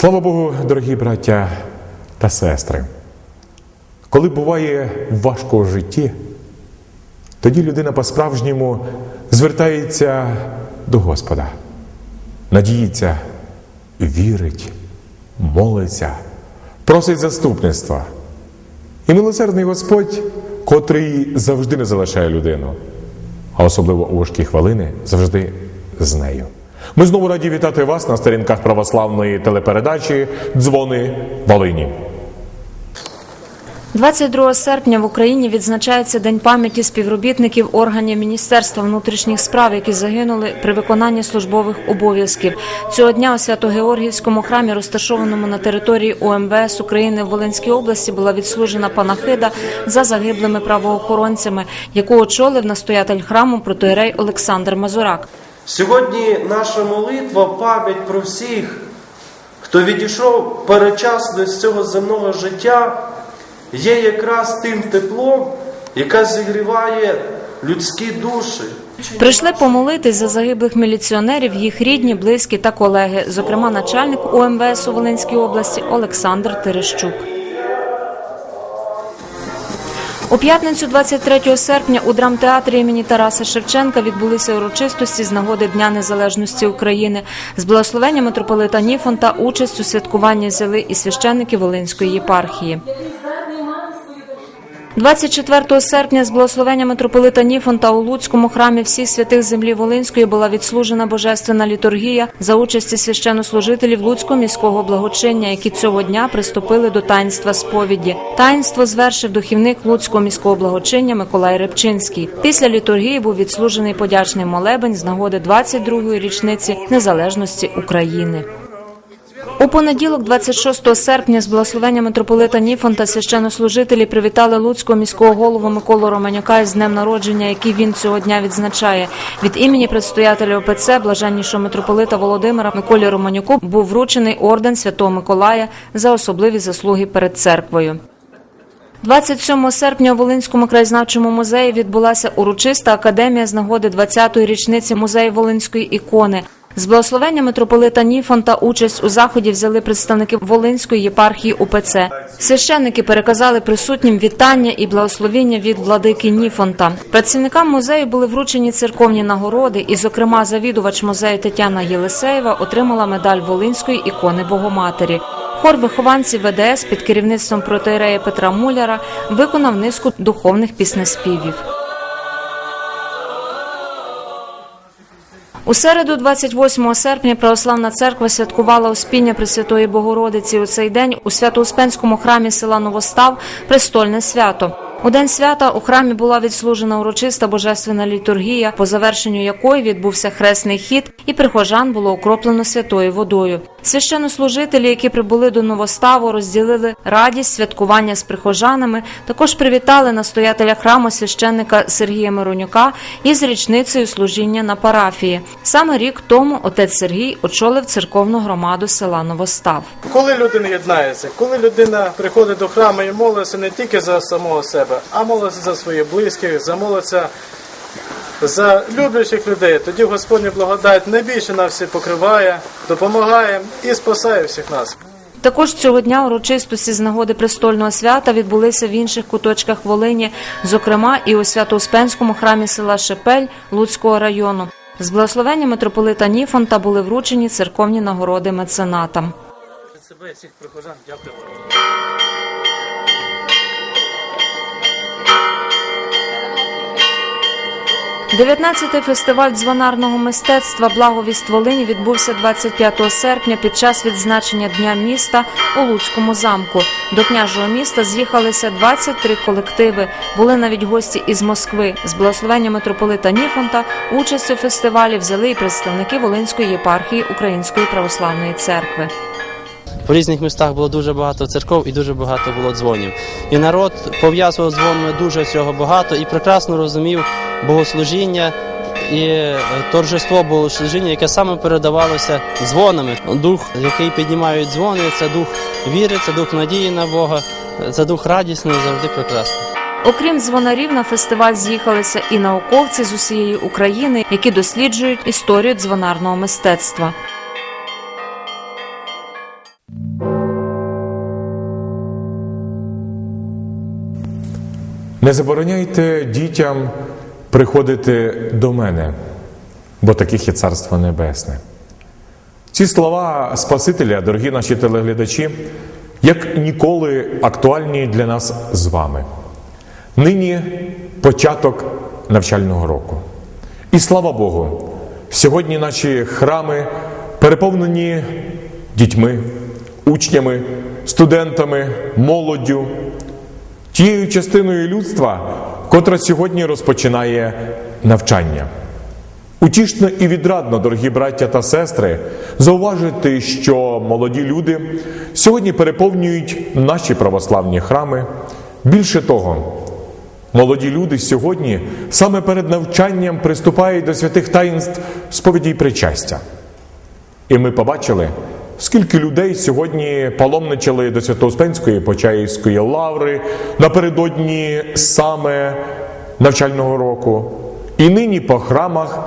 Слава Богу, дорогі браття та сестри. Коли буває важко у житті, тоді людина по-справжньому звертається до Господа, надіється, вірить, молиться, просить заступництва. І милосердний Господь, котрий завжди не залишає людину, а особливо у важкі хвилини, завжди з нею. Ми знову раді вітати вас на сторінках православної телепередачі Дзвони Волині. 22 серпня в Україні відзначається День пам'яті співробітників органів Міністерства внутрішніх справ, які загинули при виконанні службових обов'язків. Цього дня у Свято-Георгіївському храмі, розташованому на території УМВС України в Волинській області, була відслужена панахида за загиблими правоохоронцями, яку очолив настоятель храму протоєрей Олександр Мазурак. Сьогодні наша молитва, пам'ять про всіх, хто відійшов передчасно з цього земного життя, є якраз тим теплом, яке зігріває людські душі. Прийшли помолитись за загиблих міліціонерів, їх рідні, близькі та колеги, зокрема начальник УМВС у Волинській області Олександр Терещук. У п'ятницю 23 серпня у драмтеатрі імені Тараса Шевченка відбулися урочистості з нагоди Дня Незалежності України. З благословення митрополита Ніфонта участь у святкуванні взяли і священники Волинської єпархії. 24 серпня з благословення митрополита Ніфонта у Луцькому храмі всіх святих землі Волинської була відслужена божественна літургія за участі священнослужителів Луцького міського благочиння, які цього дня приступили до таїнства сповіді. Таїнство звершив духівник Луцького міського благочиння Миколай Репчинський. Після літургії був відслужений подячний молебень з нагоди 22-ї річниці незалежності України. У понеділок, 26 серпня, з благословення митрополита Ніфонта священнослужителі привітали Луцького міського голову Миколу Романюка із днем народження, який він цього дня відзначає. Від імені предстоятеля ОПЦ, блаженнішого митрополита Володимира Миколі Романюку, був вручений орден Святого Миколая за особливі заслуги перед церквою. 27 серпня у Волинському краєзнавчому музеї відбулася урочиста академія з нагоди 20-ї річниці музею Волинської ікони. З благословення митрополита Ніфонта участь у заході взяли представники Волинської єпархії УПЦ. Священники переказали присутнім вітання і благословіння від владики Ніфонта. Працівникам музею були вручені церковні нагороди, і, зокрема, завідувач музею Тетяна Єлисеєва отримала медаль Волинської ікони Богоматері. Хор вихованців ВДС під керівництвом протоірея Петра Муляра виконав низку духовних піснеспівів. У середу, 28 серпня, Православна церква святкувала Успіння Пресвятої Богородиці. У цей день у Свято-Успенському храмі села Новостав престольне свято. У день свята у храмі була відслужена урочиста божественна літургія, по завершенню якої відбувся хресний хід, і прихожан було окроплено святою водою. Священнослужителі, які прибули до новоставу, розділили радість святкування з прихожанами. Також привітали настоятеля храму священника Сергія Миронюка із річницею служіння на парафії. Саме рік тому отець Сергій очолив церковну громаду села Новостав. Коли людина єднається, коли людина приходить до храму і молиться не тільки за самого себе, а молиться за своїх близьких, за молиться за люблячих людей, тоді Господня благодать найбільше нас всі покриває, допомагає і спасає всіх нас. Також цього дня урочистості з нагоди престольного свята відбулися в інших куточках Волині, зокрема і у Свято-Успенському храмі села Шепель Луцького району. З благословення митрополита Ніфонта були вручені церковні нагороди меценатам. Себе всіх прихожан, дякую. 19-й фестиваль дзвонарного мистецтва Благовість Волині відбувся 25 серпня під час відзначення Дня міста у Луцькому замку. До княжого міста з'їхалися 23 колективи. Були навіть гості із Москви. З благословення митрополита Ніфонта участь у фестивалі взяли і представники Волинської єпархії Української православної церкви. В різних містах було дуже багато церков і дуже багато було дзвонів. І народ пов'язував дзвонами дуже цього багато і прекрасно розумів богослужіння і е, торжество богослужіння, яке саме передавалося дзвонами. Дух, який піднімають дзвони, це дух віри, це дух надії на Бога, це дух радісний, завжди прекрасний. Окрім дзвонарів, на фестиваль з'їхалися і науковці з усієї України, які досліджують історію дзвонарного мистецтва. Не забороняйте дітям приходити до мене, бо таких є Царство Небесне. Ці слова Спасителя, дорогі наші телеглядачі, як ніколи актуальні для нас з вами. Нині початок навчального року. І слава Богу, сьогодні наші храми переповнені дітьми, учнями, студентами, молоддю, тією частиною людства, котра сьогодні розпочинає навчання. Утішно і відрадно, дорогі браття та сестри, зауважити, що молоді люди сьогодні переповнюють наші православні храми. Більше того, молоді люди сьогодні саме перед навчанням приступають до святих таїнств сповіді й причастя. І ми побачили, скільки людей сьогодні паломничали до Святоуспенської Почаївської лаври напередодні саме навчального року. І нині по храмах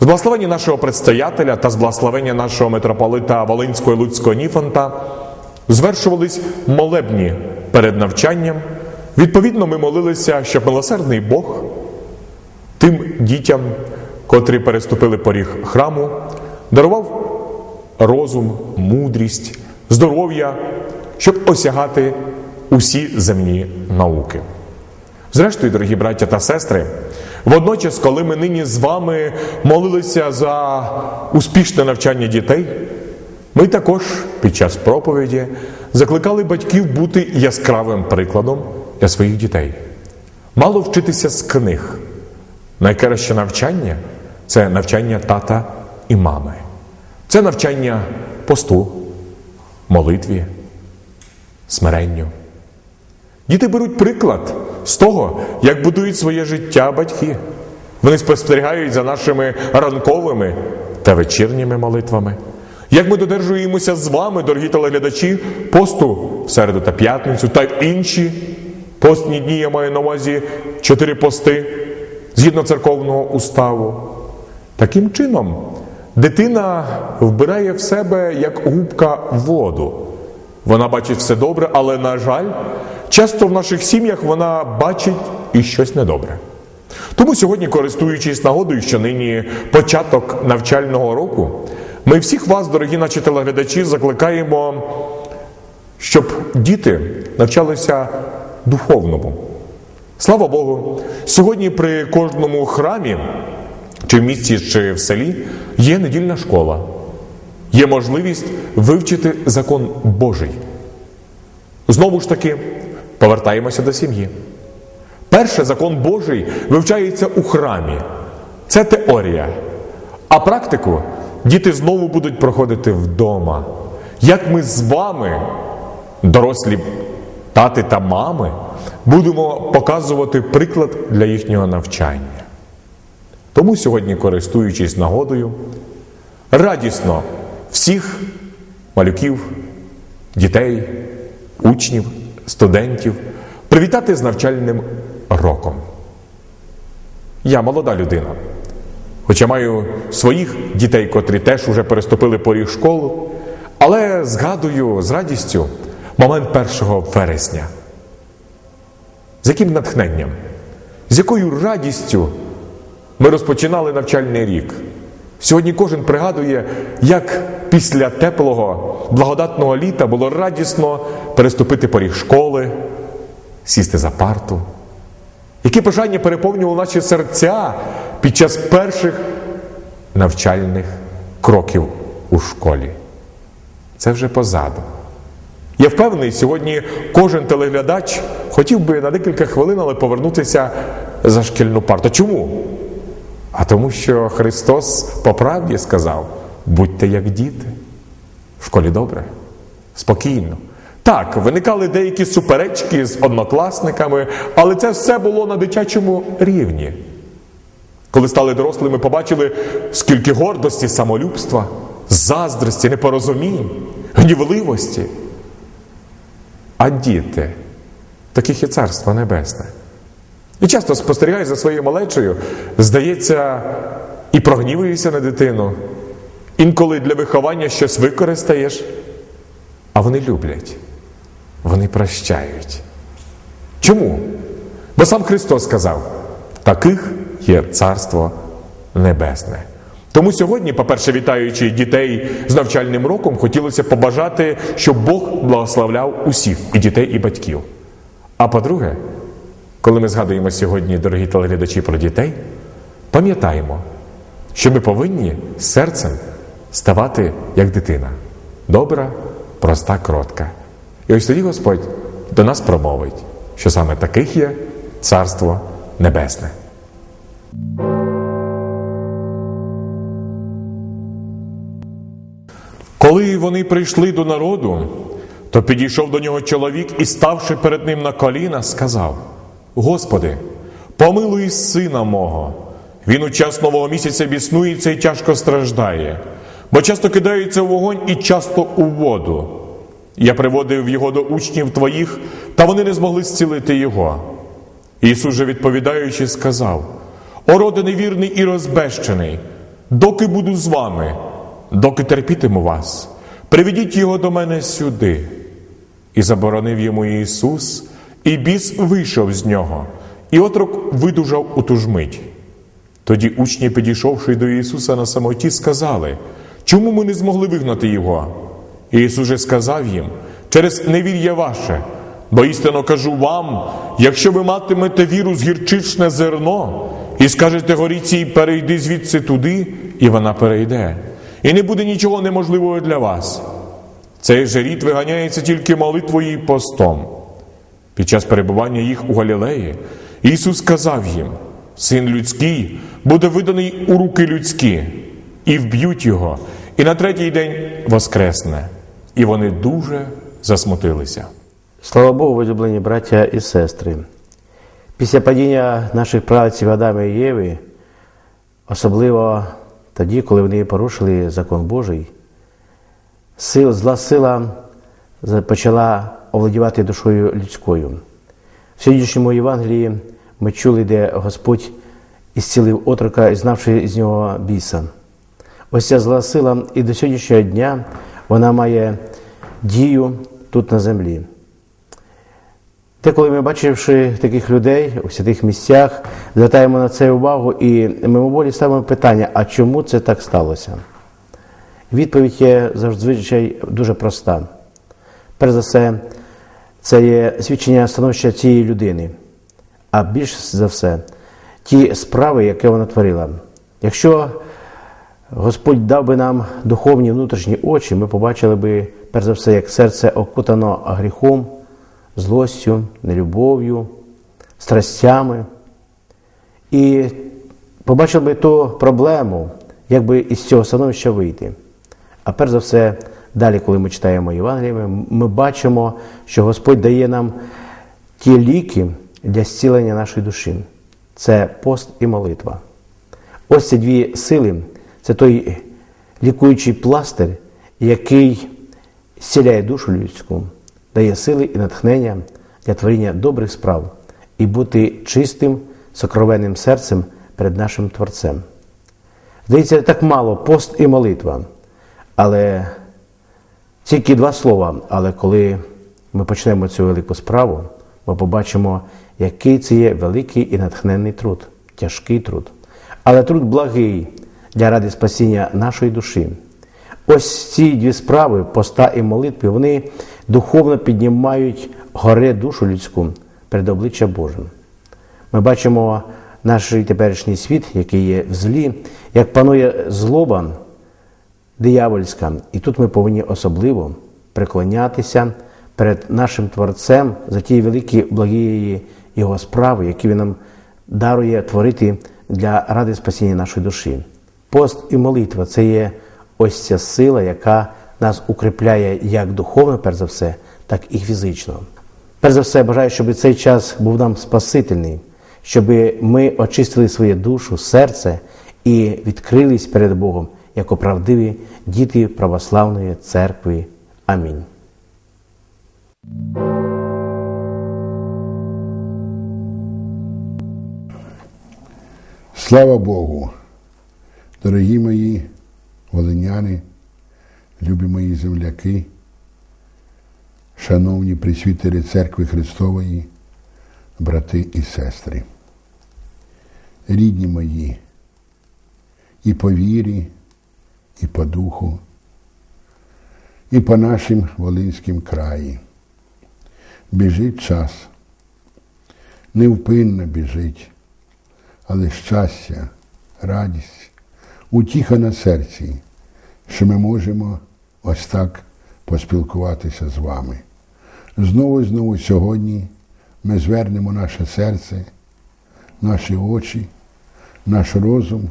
з благословення нашого предстоятеля та з благословення нашого митрополита Волинського і Луцького Ніфонта звершувались молебні перед навчанням. Відповідно, ми молилися, щоб милосердний Бог тим дітям, котрі переступили поріг храму, дарував розум, мудрість, здоров'я, щоб осягати усі земні науки. Зрештою, дорогі браття та сестри, водночас, коли ми нині з вами молилися за успішне навчання дітей, ми також під час проповіді закликали батьків бути яскравим прикладом для своїх дітей. Мало вчитися з книг. Найкраще навчання це навчання тата і мами. Це навчання посту, молитві, смиренню. Діти беруть приклад з того, як будують своє життя батьки. Вони спостерігають за нашими ранковими та вечірніми молитвами. Як ми додержуємося з вами, дорогі телеглядачі, посту в середу та п'ятницю та інші постні дні, я маю на увазі чотири пости згідно церковного уставу. Таким чином, дитина вбирає в себе як губка воду. Вона бачить все добре, але, на жаль, часто в наших сім'ях вона бачить і щось недобре. Тому сьогодні, користуючись нагодою, що нині початок навчального року, ми всіх вас, дорогі наші телеглядачі, закликаємо, щоб діти навчалися духовному. Слава Богу, сьогодні при кожному храмі, чи в місті, чи в селі, є недільна школа, є можливість вивчити закон Божий. Знову ж таки, повертаємося до сім'ї. Перше закон Божий вивчається у храмі. Це теорія. А практику діти знову будуть проходити вдома. Як ми з вами, дорослі тати та мами, будемо показувати приклад для їхнього навчання. Тому сьогодні, користуючись нагодою, радісно всіх малюків, дітей, учнів, студентів привітати з навчальним роком. Я молода людина, хоча маю своїх дітей, котрі теж уже переступили поріг школу, але згадую з радістю момент 1 вересня. З яким натхненням, з якою радістю ми розпочинали навчальний рік. Сьогодні кожен пригадує, як після теплого, благодатного літа було радісно переступити поріг школи, сісти за парту. Які бажання переповнювали наші серця під час перших навчальних кроків у школі. Це вже позаду. Я впевнений, сьогодні кожен телеглядач хотів би на декілька хвилин, але повернутися за шкільну парту. Чому? А тому, що Христос по правді сказав: будьте як діти. В школі добре, спокійно. Так, виникали деякі суперечки з однокласниками, але це все було на дитячому рівні. Коли стали дорослими, побачили, скільки гордості, самолюбства, заздрості, непорозумінь, гнівливості. А діти, таких і царство небесне. І часто спостерігаю за своєю малечою, здається, і прогнівуєшся на дитину. Інколи для виховання щось використаєш, а вони люблять, вони прощають. Чому? Бо сам Христос сказав: таких є Царство Небесне. Тому сьогодні, по-перше, вітаючи дітей з навчальним роком, хотілося побажати, щоб Бог благословляв усіх і дітей, і батьків. А по-друге, коли ми згадуємо сьогодні, дорогі телеглядачі, про дітей, пам'ятаємо, що ми повинні серцем ставати як дитина. Добра, проста, кротка. І ось тоді Господь до нас промовить, що саме таких є Царство Небесне. Коли вони прийшли до народу, то підійшов до нього чоловік і, ставши перед ним на коліна, сказав: Господи, помилуй сина мого. Він у час нового місяця біснується і тяжко страждає, бо часто кидається в вогонь і часто у воду. Я приводив його до учнів твоїх, та вони не змогли зцілити його. Ісус же відповідаючи, сказав: О невірний і розбещений, доки буду з вами, доки терпітиму вас, приведіть його до мене сюди. І заборонив йому Ісус, і біс вийшов з нього, і отрок видужав у ту ж мить. Тоді учні, підійшовши до Ісуса на самоті, сказали, чому ми не змогли вигнати Його? І Ісус же сказав їм, через невір'я ваше, бо істинно кажу вам, якщо ви матимете віру з гірчичне зерно, і скажете горіці, перейди звідси туди, і вона перейде. І не буде нічого неможливого для вас. Цей же рід виганяється тільки молитвою і постом. Під час перебування їх у Галілеї Ісус сказав їм: Син людський буде виданий у руки людські, і вб'ють його, і на третій день воскресне. І вони дуже засмутилися. Слава Богу, возлюблені браття і сестри. Після падіння наших праців Адама і Єви, особливо тоді, коли вони порушили закон Божий, сил, зла сила почала овладівати душою людською. В сьогоднішньому Євангелії ми чули, де Господь ісцілив отрока, знавши з нього біса. Ось ця зла сила і до сьогоднішнього дня вона має дію тут на землі. Деколи ми, бачивши таких людей у святих місцях, звертаємо на це увагу і мимоволі ставимо питання, а чому це так сталося? Відповідь є зазвичай дуже проста. Перш за все, це є свідчення становища цієї людини, а більш за все, ті справи, які вона творила. Якщо Господь дав би нам духовні внутрішні очі, ми побачили би, перш за все, як серце окутано гріхом, злостю, нелюбов'ю, страстями. І побачили би ту проблему, як би із цього становища вийти. А перш за все, далі, коли ми читаємо Євангеліє, ми бачимо, що Господь дає нам ті ліки для зцілення нашої душі. Це пост і молитва. Ось ці дві сили це той лікуючий пластир, який зціляє душу людську, дає сили і натхнення для творіння добрих справ і бути чистим, сокровенним серцем перед нашим Творцем. Здається, так мало пост і молитва. Але тільки два слова. Але коли ми почнемо цю велику справу, ми побачимо, який це є великий і натхненний труд, тяжкий труд. Але труд благий для ради спасіння нашої душі. Ось ці дві справи, поста і молитви, вони духовно піднімають горе душу людську перед обличчя Божим. Ми бачимо наш теперішній світ, який є в злі, як панує злоба диявольська. І тут ми повинні особливо преклонятися перед нашим Творцем за ті великі благі Його справи, які Він нам дарує творити для ради спасіння нашої душі. Пост і молитва це є ось ця сила, яка нас укріпляє як духовно, перш за все, так і фізично. Перш за все, бажаю, щоб цей час був нам спасительний, щоб ми очистили своє душу, серце і відкрились перед Богом як оправдиві діти православної церкви. Амінь. Слава Богу, дорогі мої волиняни, любі мої земляки, шановні присвітери Церкви Христової, брати і сестри, рідні мої, і по вірі, і по духу, і по нашим Волинським краї. Біжить час, невпинно біжить, але щастя, радість, утіха на серці, що ми можемо ось так поспілкуватися з вами. Знову і знову сьогодні ми звернемо наше серце, наші очі, наш розум,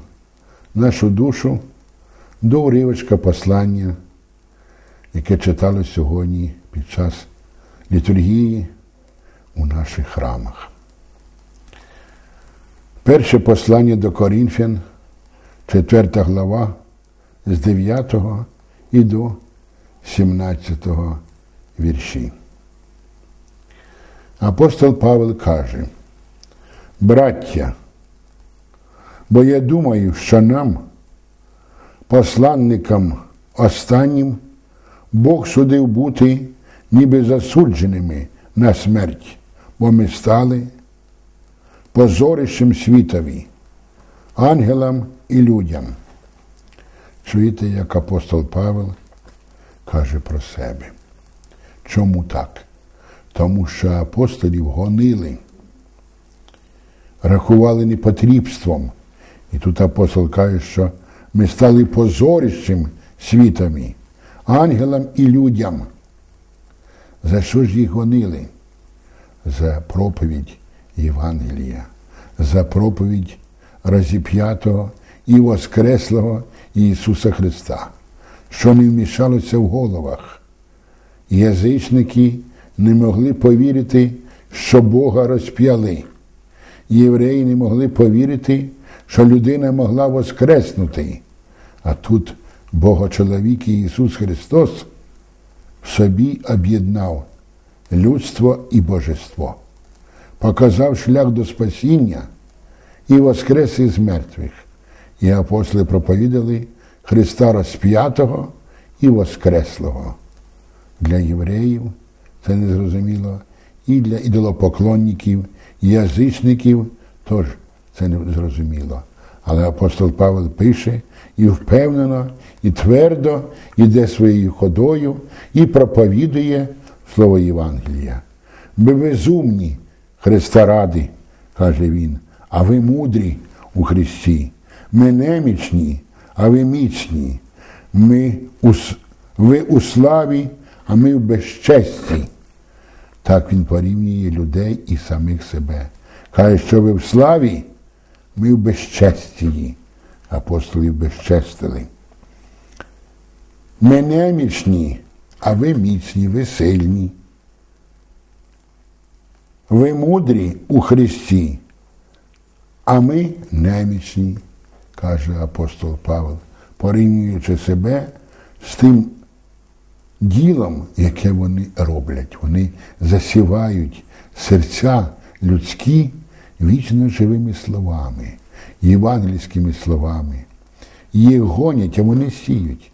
нашу душу до уривочка послання, яке читали сьогодні під час літургії у наших храмах. Перше послання до Корінфян, 4 глава, з 9 і до 17 вірші. Апостол Павел каже, браття, бо я думаю, що нам, посланникам останнім, Бог судив бути ніби засудженими на смерть, бо ми стали позорищем світові, ангелам і людям. Чуєте, як апостол Павел каже про себе. Чому так? Тому що апостолів гонили, рахували непотрібством. І тут апостол каже, що ми стали позорищем світами, ангелам і людям. За що ж їх гонили? За проповідь Євангелія, за проповідь розіп'ятого і Воскреслого Ісуса Христа, що не вмішалося в головах. Язичники не могли повірити, що Бога розп'яли. Євреї не могли повірити, що людина могла воскреснути. А тут Богочоловік Ісус Христос в собі об'єднав людство і божество, показав шлях до спасіння і воскрес із мертвих. І апостоли проповідали Христа розп'ятого і Воскреслого. Для євреїв це незрозуміло, і для ідолопоклонників, язичників теж це не зрозуміло. Але апостол Павел пише і впевнено, і твердо йде своєю ходою і проповідує слово Євангелія. Ми безумні Христа ради, каже він, а ви мудрі у Христі. Ми немічні, а ви міцні. Ми у, ви у славі, а ми в безчесті. Так він порівнює людей і самих себе. Каже, що ви в славі, ми в безчестії. Апостолів безчестили. Ми немічні, а ви міцні, ви сильні. Ви мудрі у Христі, а ми немічні, каже апостол Павел, порівнюючи себе з тим ділом, яке вони роблять. Вони засівають серця людські вічно живими словами, євангельськими словами. Їх гонять, а вони сіють.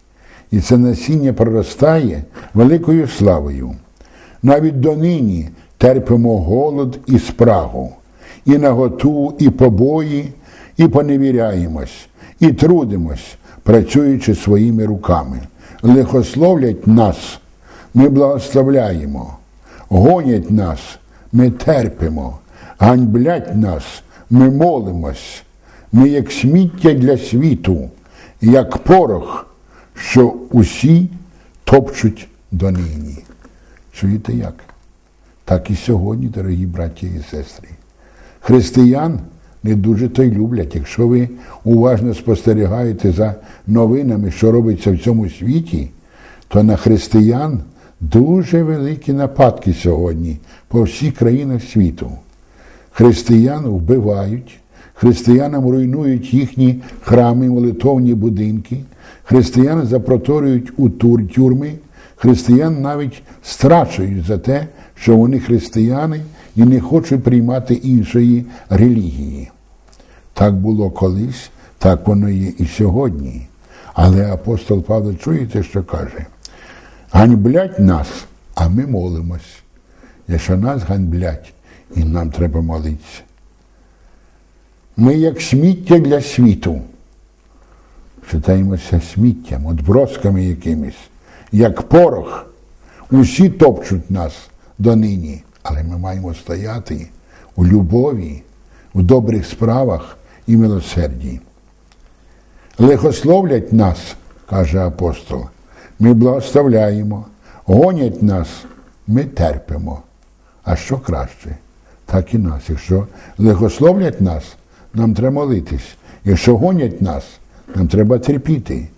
І це насіння проростає великою славою. Навіть донині терпимо голод і спрагу, і наготу, і побої, і поневіряємось, і трудимось, працюючи своїми руками. Лихословлять нас, ми благословляємо, гонять нас, ми терпимо, ганьблять нас, ми молимось. Ми як сміття для світу, як порох, що усі топчуть донині. Чуєте як? Так і сьогодні, дорогі браті і сестри. Християн не дуже то й люблять. Якщо ви уважно спостерігаєте за новинами, що робиться в цьому світі, то на християн дуже великі нападки сьогодні по всіх країнах світу. Християн вбивають, християнам руйнують їхні храми, молитовні будинки, християн запроторюють у тур, тюрми, християн навіть страчують за те, що вони християни і не хочуть приймати іншої релігії. Так було колись, так воно є і сьогодні. Але апостол Павло чуєте, що каже? Ганьблять нас, а ми молимось. Якщо нас ганьблять і нам треба молитися. Ми як сміття для світу. Читаємося сміттям, отбросками якимись, як порох. Усі топчуть нас донині, але ми маємо стояти у любові, у добрих справах і милосерді. Лихословлять нас, каже апостол, ми благословляємо, гонять нас, ми терпимо. А що краще? Так і нас. Якщо лихословлять нас, нам треба молитись. Якщо гонять нас, нам треба терпіти.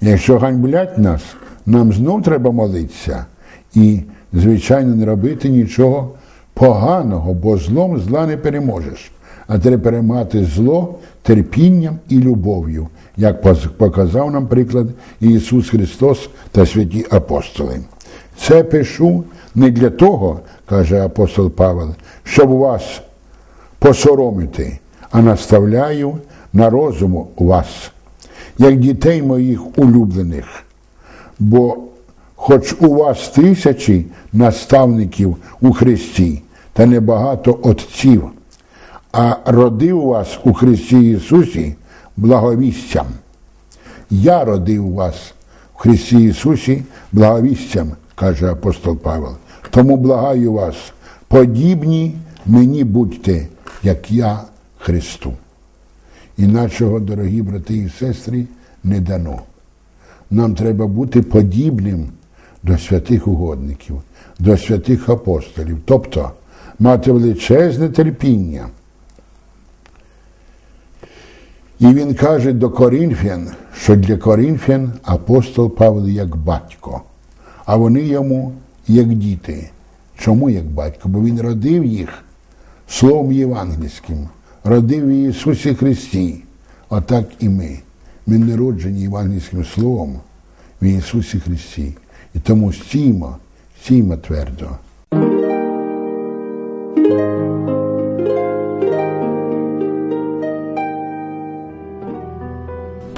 Якщо ганьблять нас, нам знов треба молитися і, звичайно, не робити нічого поганого, бо злом зла не переможеш. А треба переймати зло терпінням і любов'ю, як показав нам приклад Ісус Христос та святі апостоли. Це пишу не для того, каже апостол Павел, щоб вас посоромити, а наставляю на розуму вас, як дітей моїх улюблених. Бо хоч у вас тисячі наставників у Христі та небагато отців, а родив вас у Христі Ісусі благовістям. Я родив вас в Христі Ісусі благовістям, каже апостол Павел. Тому благаю вас, подібні мені будьте, як я Христу. Іначого, дорогі брати і сестри, не дано. Нам треба бути подібним до святих угодників, до святих апостолів, тобто мати величезне терпіння. І він каже до Корінфян, що для Корінфян апостол Павло як батько, а вони йому як діти. Чому як батько? Бо він родив їх Словом Євангельським, родив в Ісусі Христі. Отак і ми. Ми народжені Євангельським Словом в Ісусі Христі. І тому стіймо, стіймо твердо.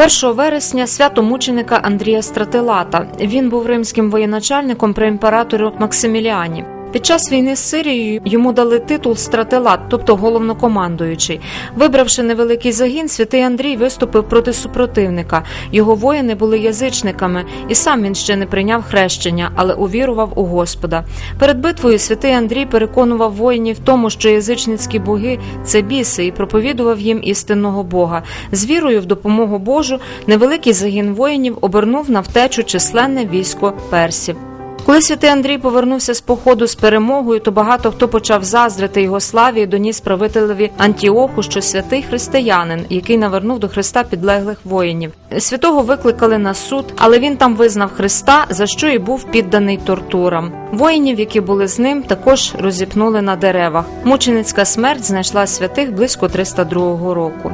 1 вересня свято мученика Андрія Стратилата. Він був римським воєначальником при імператору Максиміліані. Під час війни з Сирією йому дали титул стратилат, тобто головнокомандуючий. Вибравши невеликий загін, святий Андрій виступив проти супротивника. Його воїни були язичниками, і сам він ще не прийняв хрещення, але увірував у Господа. Перед битвою святий Андрій переконував воїнів тому, що язичницькі боги це біси, і проповідував їм істинного Бога. З вірою в допомогу Божу невеликий загін воїнів обернув на втечу численне військо персів. Коли святий Андрій повернувся з походу з перемогою, то багато хто почав заздрити його славі і доніс правителеві Антіоху, що святий християнин, який навернув до Христа підлеглих воїнів. Святого викликали на суд, але він там визнав Христа, за що і був підданий тортурам. Воїнів, які були з ним, також розіпнули на деревах. Мученицька смерть знайшла святих близько 302 року.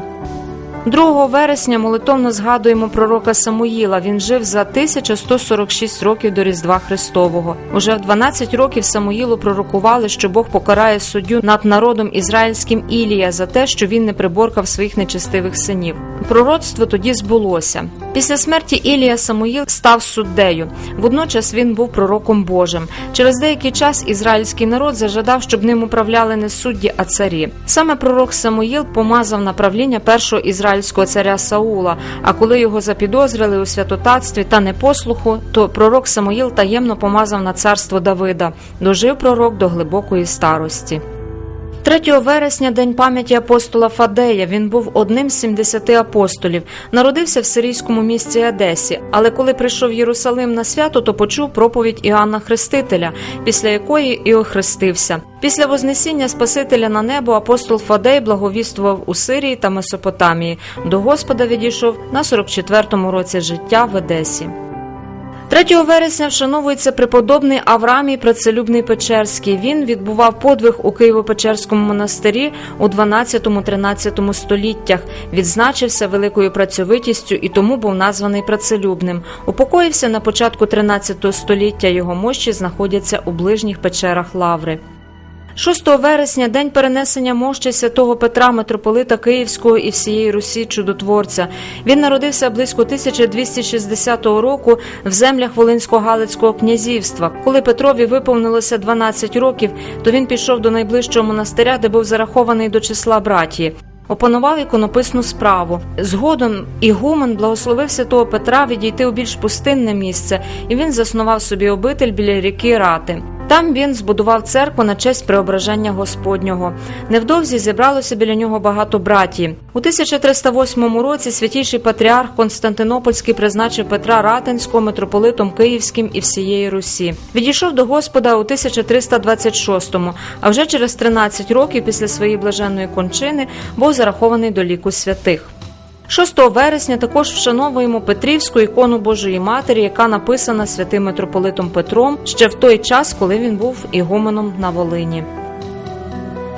2 вересня молитовно згадуємо пророка Самуїла. Він жив за 1146 років до Різдва Христового. Уже в 12 років Самуїлу пророкували, що Бог покарає суддю над народом ізраїльським Ілія за те, що він не приборкав своїх нечестивих синів. Пророцтво тоді збулося. Після смерті Ілія Самуїл став суддею. Водночас він був пророком Божим. Через деякий час ізраїльський народ зажадав, щоб ним управляли не судді, а царі. Саме пророк Самуїл помазав на правління першого ізраїльського царя Саула. А коли його запідозрили у святотатстві та непослуху, то пророк Самуїл таємно помазав на царство Давида. Дожив пророк до глибокої старості. 3 вересня день пам'яті апостола Фадея. Він був одним з 70 апостолів. Народився в сирійському місті Одесі, але коли прийшов Єрусалим на свято, то почув проповідь Іоанна Хрестителя, після якої і охрестився. Після вознесіння Спасителя на небо апостол Фадей благовіствував у Сирії та Месопотамії. До Господа відійшов на 44-му році життя в Одесі. 3 вересня вшановується преподобний Аврамій Працелюбний Печерський. Він відбував подвиг у Києво-Печерському монастирі у 12-13 століттях. Відзначився великою працьовитістю і тому був названий працелюбним. Упокоївся на початку 13 століття. Його мощі знаходяться у ближніх печерах Лаври. 6 вересня день перенесення мощі святого Петра, митрополита Київського і всієї Русі чудотворця. Він народився близько 1260 року в землях Волинсько-Галицького князівства. Коли Петрові виповнилося 12 років, то він пішов до найближчого монастиря, де був зарахований до числа братії. Опанував іконописну справу. Згодом ігумен благословив святого Петра відійти у більш пустинне місце, і він заснував собі обитель біля ріки Рати. Там він збудував церкву на честь преображення Господнього. Невдовзі зібралося біля нього багато братії. У 1308 році святійший патріарх Константинопольський призначив Петра Ратинського митрополитом Київським і всієї Русі. Відійшов до Господа у 1326-му, а вже через 13 років після своєї блаженної кончини був зарахований до ліку святих. 6 вересня також вшановуємо Петрівську ікону Божої Матері, яка написана святим митрополитом Петром ще в той час, коли він був ігуменом на Волині.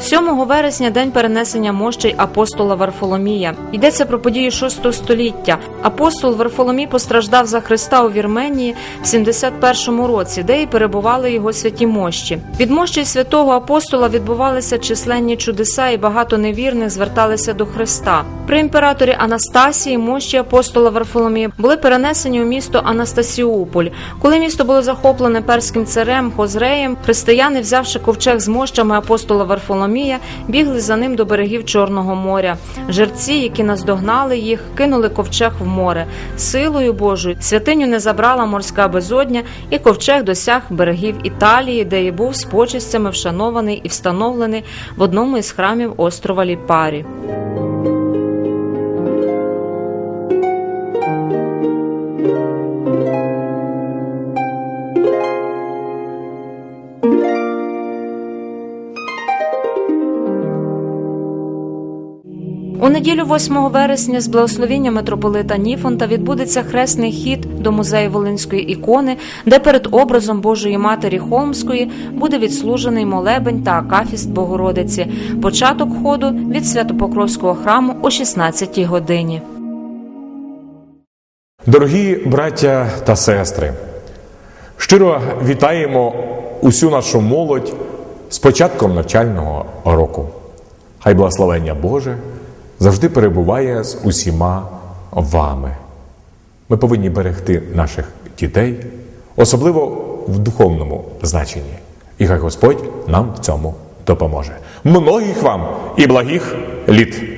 7 вересня день перенесення мощей апостола Варфоломія. Йдеться про події 6 століття. Апостол Варфоломій постраждав за Христа у Вірменії в 71 році, де і перебували його святі мощі. Від мощей святого апостола відбувалися численні чудеса, і багато невірних зверталися до Христа. При імператорі Анастасії мощі апостола Варфоломія були перенесені у місто Анастасіуполь. Коли місто було захоплене перським царем Хозреєм, християни, взявши ковчег з мощами апостола Варфоломія, бігли за ним до берегів Чорного моря. Жерці, які наздогнали їх, кинули ковчег в море. Силою Божою святиню не забрала морська безодня, і ковчег досяг берегів Італії, де і був з почестями вшанований і встановлений в одному із храмів острова Ліпарі. Неділю 8 вересня з благословіння митрополита Ніфонта відбудеться хресний хід до музею Волинської ікони, де перед образом Божої Матері Холмської буде відслужений молебень та акафіст Богородиці. Початок ходу від Святопокровського храму о 16-й годині. Дорогі браття та сестри, щиро вітаємо усю нашу молодь з початком навчального року. Хай благословення Боже завжди перебуває з усіма вами. Ми повинні берегти наших дітей, особливо в духовному значенні. І хай Господь нам в цьому допоможе. Многих вам і благих літ!